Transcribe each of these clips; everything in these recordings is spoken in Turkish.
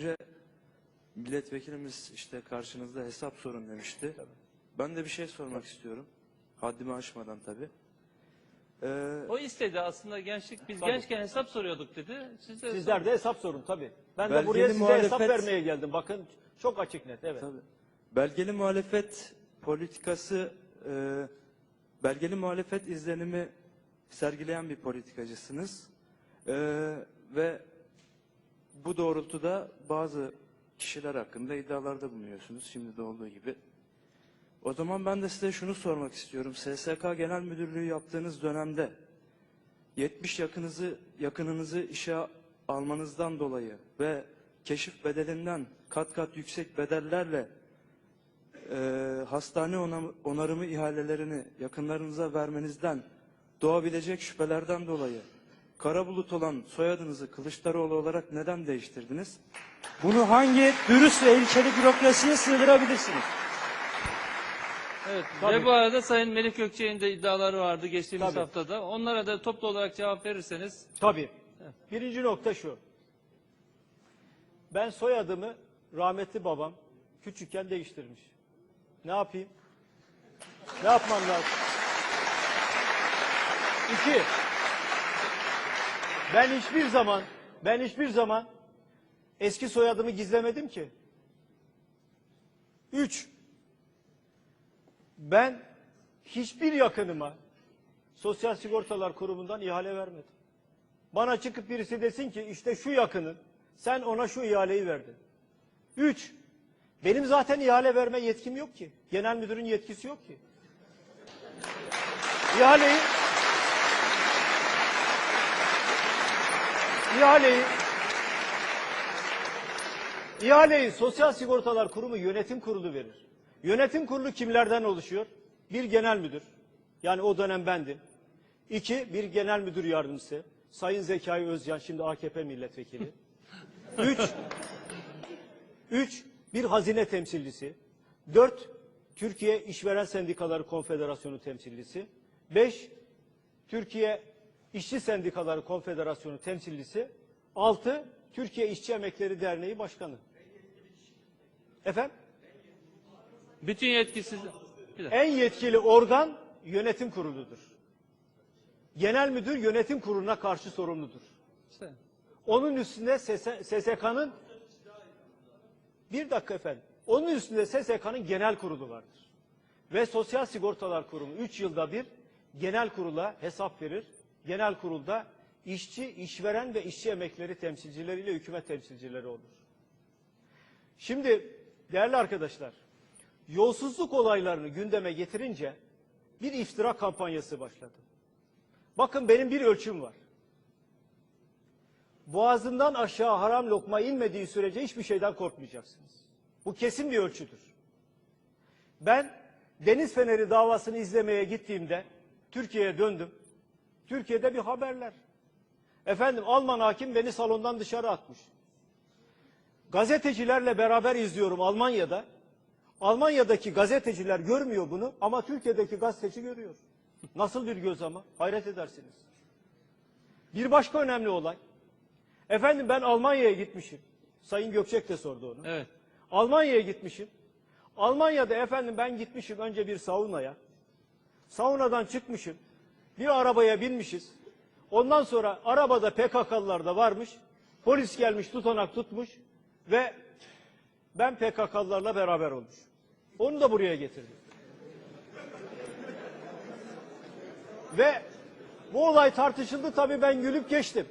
önce milletvekilimiz işte karşınızda hesap sorun demişti. Ben de bir şey sormak istiyorum. Haddimi aşmadan tabii. Ee, O istedi aslında gençlik. Biz Tabii. gençken hesap soruyorduk dedi. Siz de Sizler de hesap sorun tabii. Ben de Belgeli buraya size hesap muhalefet- vermeye geldim. Bakın çok açık net evet. tabii. Belgeli muhalefet politikası, e, belgeli muhalefet izlenimi sergileyen bir politikacısınız. E, ve bu doğrultuda bazı kişiler hakkında iddialarda bulunuyorsunuz. Şimdi de olduğu gibi. O zaman ben de size şunu sormak istiyorum. SSK Genel Müdürlüğü yaptığınız dönemde 70 yakınızı yakınınızı işe almanızdan dolayı ve keşif bedelinden kat kat yüksek bedellerle e, hastane ona- onarımı ihalelerini yakınlarınıza vermenizden doğabilecek şüphelerden dolayı kara bulut olan soyadınızı Kılıçdaroğlu olarak neden değiştirdiniz? Bunu hangi dürüst ve ilkeli bürokrasiye sığdırabilirsiniz? Evet. Tabii. Ve bu arada Sayın Melih Gökçe'nin de iddiaları vardı geçtiğimiz Tabii. haftada. Onlara da toplu olarak cevap verirseniz. Tabii. Birinci nokta şu. Ben soyadımı rahmetli babam küçükken değiştirmiş. Ne yapayım? Ne yapmam lazım? İki. Ben hiçbir zaman, ben hiçbir zaman eski soyadımı gizlemedim ki. Üç. Ben hiçbir yakınıma Sosyal Sigortalar Kurumu'ndan ihale vermedim. Bana çıkıp birisi desin ki işte şu yakının sen ona şu ihaleyi verdin. Üç, benim zaten ihale verme yetkim yok ki. Genel müdürün yetkisi yok ki. İhaleyi ihaleyi ihaleyi Sosyal Sigortalar Kurumu Yönetim Kurulu verir. Yönetim kurulu kimlerden oluşuyor? Bir genel müdür. Yani o dönem bendim. İki, bir genel müdür yardımcısı. Sayın Zekai Özcan, şimdi AKP milletvekili. Üç, üç, bir hazine temsilcisi. Dört, Türkiye İşveren Sendikaları Konfederasyonu temsilcisi. Beş, Türkiye İşçi Sendikaları Konfederasyonu temsilcisi. Altı, Türkiye İşçi Emekleri Derneği Başkanı. Efendim? Bütün yetkisiz... En yetkili organ yönetim kuruludur. Genel müdür yönetim kuruluna karşı sorumludur. İşte. Onun üstünde SSK'nın bir dakika efendim. Onun üstünde SSK'nın genel kurulu vardır. Ve Sosyal Sigortalar Kurumu 3 yılda bir genel kurula hesap verir. Genel kurulda işçi, işveren ve işçi emekleri temsilcileriyle hükümet temsilcileri olur. Şimdi değerli arkadaşlar, yolsuzluk olaylarını gündeme getirince bir iftira kampanyası başladı. Bakın benim bir ölçüm var. Boğazından aşağı haram lokma inmediği sürece hiçbir şeyden korkmayacaksınız. Bu kesin bir ölçüdür. Ben Deniz Feneri davasını izlemeye gittiğimde Türkiye'ye döndüm. Türkiye'de bir haberler. Efendim Alman hakim beni salondan dışarı atmış. Gazetecilerle beraber izliyorum Almanya'da. Almanya'daki gazeteciler görmüyor bunu ama Türkiye'deki gazeteci görüyor. Nasıl bir göz ama? Hayret edersiniz. Bir başka önemli olay. Efendim ben Almanya'ya gitmişim. Sayın Gökçek de sordu onu. Evet. Almanya'ya gitmişim. Almanya'da efendim ben gitmişim önce bir saunaya. Saunadan çıkmışım. Bir arabaya binmişiz. Ondan sonra arabada PKK'lılar da varmış. Polis gelmiş tutanak tutmuş ve ben PKK'lılarla beraber olmuş. Onu da buraya getirdim. Ve bu olay tartışıldı tabii ben gülüp geçtim.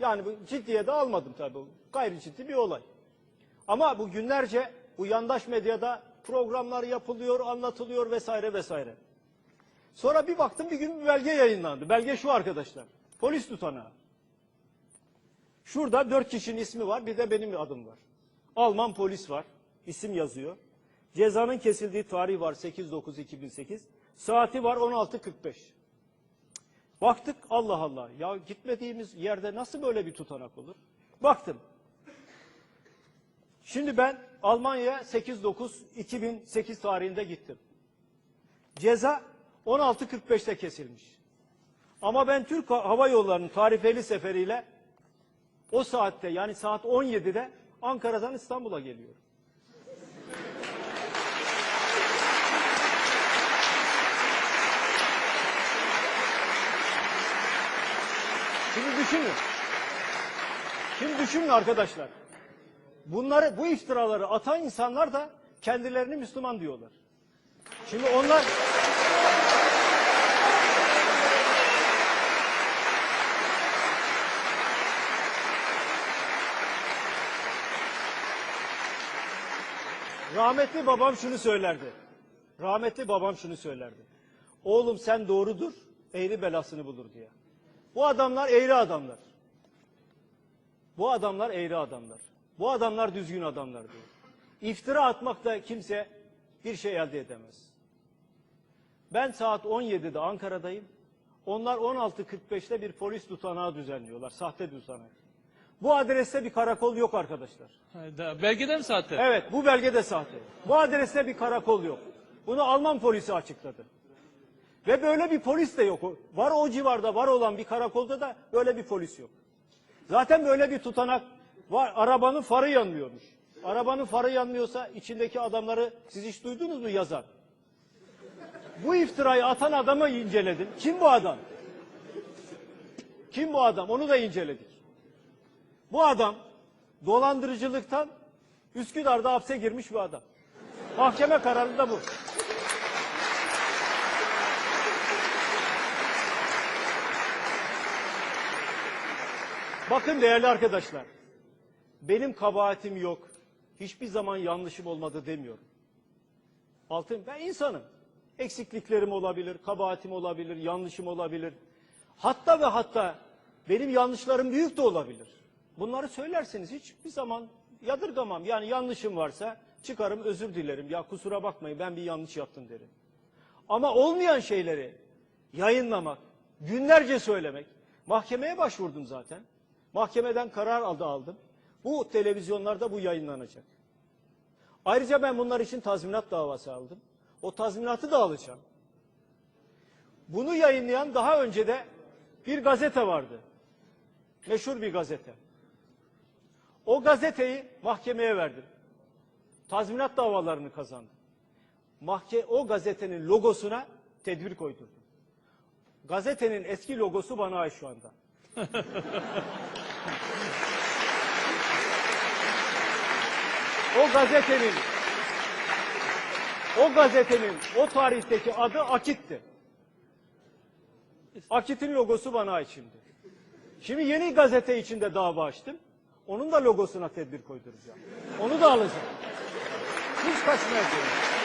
Yani bu ciddiye de almadım tabii. Gayri ciddi bir olay. Ama bu günlerce bu yandaş medyada programlar yapılıyor, anlatılıyor vesaire vesaire. Sonra bir baktım bir gün bir belge yayınlandı. Belge şu arkadaşlar. Polis tutanağı. Şurada dört kişinin ismi var, bir de benim adım var. Alman polis var, isim yazıyor. Cezanın kesildiği tarih var 8-9-2008. Saati var 16.45. Baktık Allah Allah ya gitmediğimiz yerde nasıl böyle bir tutanak olur? Baktım. Şimdi ben Almanya'ya 8-9-2008 tarihinde gittim. Ceza 16.45'te kesilmiş. Ama ben Türk Hava Yolları'nın tarifeli seferiyle o saatte yani saat 17'de Ankara'dan İstanbul'a geliyorum. Şimdi düşünün. Şimdi düşünün arkadaşlar. Bunları, bu iftiraları atan insanlar da kendilerini Müslüman diyorlar. Şimdi onlar... Rahmetli babam şunu söylerdi. Rahmetli babam şunu söylerdi. Oğlum sen doğrudur, eğri belasını bulur diye. Bu adamlar eğri adamlar. Bu adamlar eğri adamlar. Bu adamlar düzgün adamlar diyor. İftira atmakla kimse bir şey elde edemez. Ben saat 17'de Ankara'dayım. Onlar 16.45'te bir polis tutanağı düzenliyorlar. Sahte tutanak. Bu adreste bir karakol yok arkadaşlar. Hayda. Belgede mi sahte? Evet bu belge de sahte. Bu adreste bir karakol yok. Bunu Alman polisi açıkladı. Ve böyle bir polis de yok. Var o civarda var olan bir karakolda da böyle bir polis yok. Zaten böyle bir tutanak var. Arabanın farı yanmıyormuş. Arabanın farı yanmıyorsa içindeki adamları siz hiç duydunuz mu yazan? Bu iftirayı atan adamı inceledim. Kim bu adam? Kim bu adam? Onu da inceledik. Bu adam dolandırıcılıktan Üsküdar'da hapse girmiş bir adam. Mahkeme kararı da bu. Bakın değerli arkadaşlar. Benim kabahatim yok. Hiçbir zaman yanlışım olmadı demiyorum. Altın ben insanım. Eksikliklerim olabilir, kabahatim olabilir, yanlışım olabilir. Hatta ve hatta benim yanlışlarım büyük de olabilir. Bunları söylerseniz hiçbir zaman yadırgamam. Yani yanlışım varsa çıkarım özür dilerim. Ya kusura bakmayın ben bir yanlış yaptım derim. Ama olmayan şeyleri yayınlamak, günlerce söylemek. Mahkemeye başvurdum zaten. Mahkemeden karar aldı aldım. Bu televizyonlarda bu yayınlanacak. Ayrıca ben bunlar için tazminat davası aldım. O tazminatı da alacağım. Bunu yayınlayan daha önce de bir gazete vardı. Meşhur bir gazete. O gazeteyi mahkemeye verdim. Tazminat davalarını kazandım. Mahke o gazetenin logosuna tedbir koydurdum. Gazetenin eski logosu bana ait şu anda. o gazetenin o gazetenin o tarihteki adı Akit'ti. Akit'in logosu bana ait şimdi. Şimdi yeni gazete içinde dava açtım. Onun da logosuna tedbir koyduracağım. Onu da alacağım. Hiç kaçmayacağım.